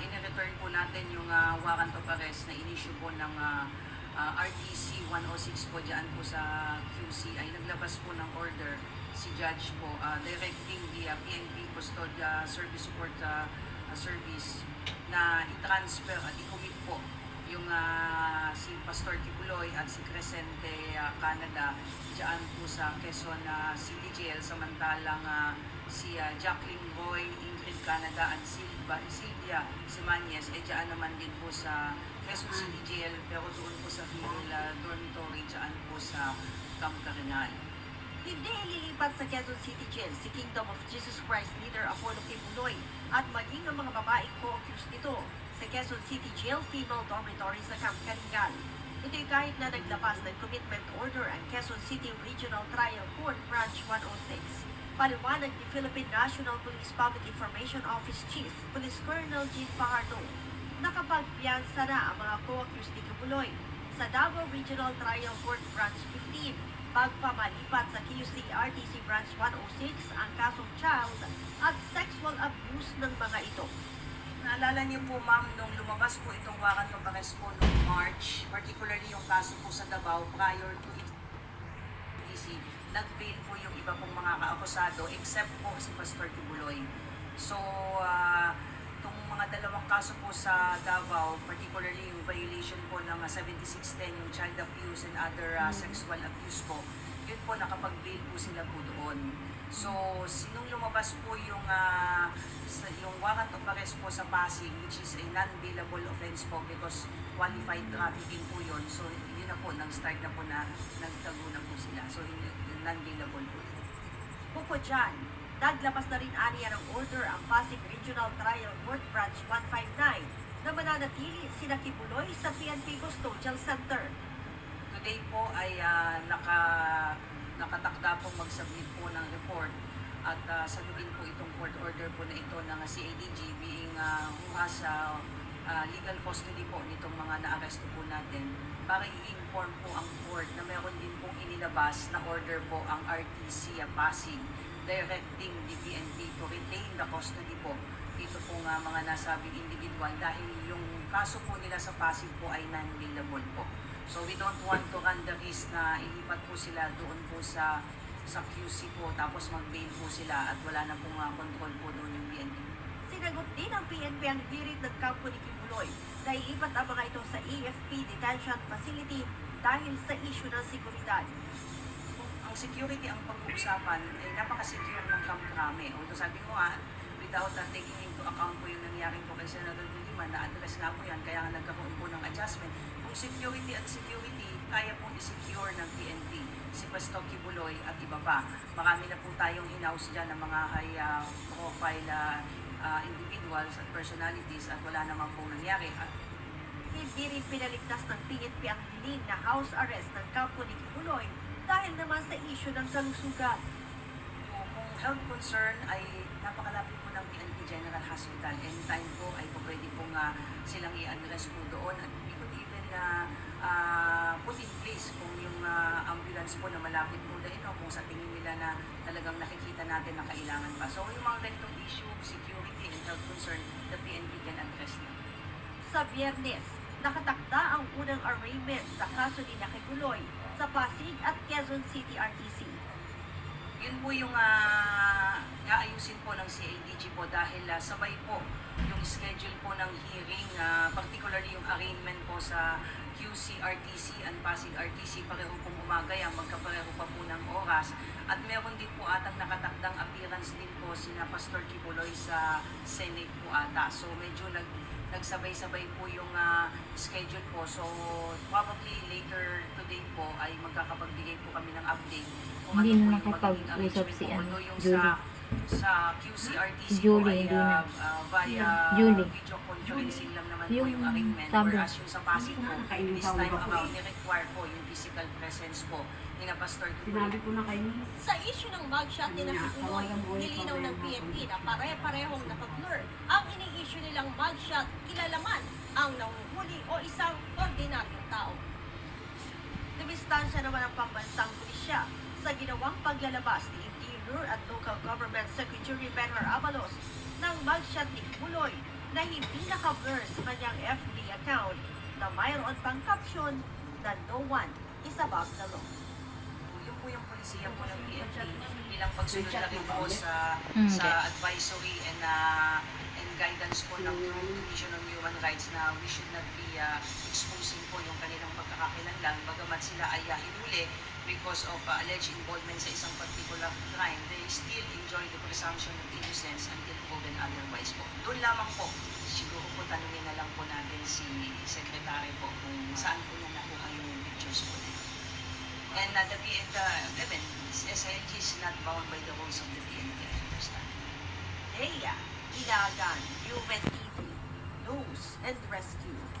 in-return po natin yung ah, warrant of na in-issue po ng ah, ah, RTC 106 po dyan po sa QC ay naglabas po ng order si Judge po ah, directing the ah, PNP Custodia Service Support ah, ah, Service na i-transfer at i-commit po yung ah, si Pastor Kibuloy at si Crescente ah, Canada dyan po sa Quezon ah, City Jail. Samantalang ah, si ah, Jacqueline Roy, Ingrid Canada at Silva, Silvia Simanyes eh dyan naman din po sa Quezon City Jail pero doon po sa Hill Dormitory dyan po sa Camp Carinal. Hindi ililipat sa Quezon City Jail si Kingdom of Jesus Christ leader Apollo Kibuloy at maging ang mga babaeng co-accused nito sa Quezon City Jail Female Dormitory sa Camp Kalingal. Ito'y kahit na naglabas ng commitment order ang Quezon City Regional Trial Court Branch 106. Paliwanag ni Philippine National Police Public Information Office Chief Police Colonel Jean Fajardo nakapagpiyansa na ang mga co-accused ni Kibuloy sa Davao Regional Trial Court Branch 15 pagpamalipat sa QC-RTC Branch 106 ang kasong child at sexual abuse ng mga ito. Naalala niyo po ma'am, nung lumabas po itong warrant of arrest po noong March, particularly yung kaso po sa Davao prior to DC, nag-bail po yung iba pong mga kaakusado except po si Pastor Kibuloy. So, ah, itong mga dalawang kaso po sa Davao, particularly yung violation po ng ah, 7610, yung child abuse and other ah, sexual abuse po, yun po nakapag-bail po sila po doon. So, sinong lumabas po yung ah, sa, yung warrant of arrest po sa Pasig, which is a non-bailable offense po because qualified trafficking po yun. So, yun na po, nang-start na po na nagtago na po sila. So, non-bailable po yun. Bukod dyan, naglabas na rin aniya ng order ang Pasig Regional Trial Court Branch 159 na mananatili sina Kibuloy sa PNP Custodial Center. Today po ay ah, naka, nakatakda po mag-submit po ng report. At uh, saluhin po itong court order po na ito ng CADG being uh, huha sa ah, legal custody po nitong mga naaresto po natin. Para i-inform po ang court na meron din pong inilabas na order po ang RTC ah, Pasig directing the PNP to retain the custody po. Dito po nga mga nasabing individual dahil yung kaso po nila sa Pasig po ay non-bailable po. So we don't want to run the risk na ilipat po sila doon po sa sa QC po tapos mag-bail po sila at wala na pong uh, control po doon yung PNP. Sinagot din ng PNP ang hirit ng kampo ni Kibuloy na ilipat ang mga ito sa AFP Detention Facility dahil sa issue ng seguridad. Ang security ang pag-uusapan ay napaka-secure ng Camp Crame. Although sabi ko nga, without uh, taking into account po yung nangyaring po kay Senator De Lima, na-address nga po yan, kaya nga nagkaroon po ng adjustment. Kung security at security, kaya pong i-secure ng PNP si Pastor Kibuloy at iba pa. Marami na po tayong in-house dyan ng mga high uh, profile uh, individuals at personalities at wala naman po nangyari. At Hindi rin pinaligtas ng PNP ang hiling na house arrest ng kampo ni Kibuloy dahil naman sa issue ng kalusugan. Health concern ay napakalapit po ng PNP General Hospital. Anytime po ay po pwede pong ah, silang i-address po doon. At we could even na put in place kung yung ah, ambulance po na malapit po dahil o kung sa tingin nila na talagang nakikita natin na kailangan pa. So yung mga ganitong issue, security and health concern, the PNP can address them. Sa biyernes, nakatakda ang unang arraignment sa kaso ni Nakibuloy sa Pasig at Quezon City RTC. Yun po yung ah, aayusin po ng CADG po dahil ah, sabay po yung schedule po ng hearing, ah, particularly yung arraignment po sa QC RTC and Pasig RTC, pareho pong umaga yan, magkapareho pa po ng oras. At meron din po atang nakatakdang appearance din po sina Pastor Kibuloy sa Senate po ata. So medyo nag nagsabay-sabay po yung ah, schedule po. So probably later today po ay magkakapagbigay po kami ng update kung Hindi ano po yung magiging arrangement si po. ano, Although yung Julie. sa sa QCRTC Julie, ay ah, ah, via Julie. video conferencing lang naman po Yung yung arrangement. sabi. Whereas yung sa Pasig po, this time around, ni-require po yung physical presence po ni na Pastor Sinabi ko na kay Miss. Sa issue ng mugshot ni Nakipuloy, nilinaw ng PNP na pare-parehong nakablur. Ang ini-issue nilang mugshot, kilalaman ang nanguhuli o isang ordinaryong tao. Dumistansya naman ang pambansang pulisya sa ginawang paglalabas ni Interior at Local Government Secretary Benhar Abalos ng mugshot ni Kibuloy na hindi naka-blur sa kanyang FB account na mayroon pang caption na no one is above the law. Yun po yung polisiya po ng PNP bilang pagsunod na rin po sa Mm, sa advisory and uh, and guidance po ng Commission on Human Rights na we should not be uh, exposing po yung kanilang pagkakakilanlan bagamat sila ay uh, hinuli because of uh, alleged involvement sa isang particular crime, they still enjoy the presumption of innocence until proven otherwise po. Doon lamang po, siguro po tanungin na lang po natin si Secretary po kung saan po niya nakuha yung pictures po nila. And uh, the PNP, uh, I mean, SILG is not bound by the rules of the PNP, I understand. Leia Ilagan, UNTV News and Rescue.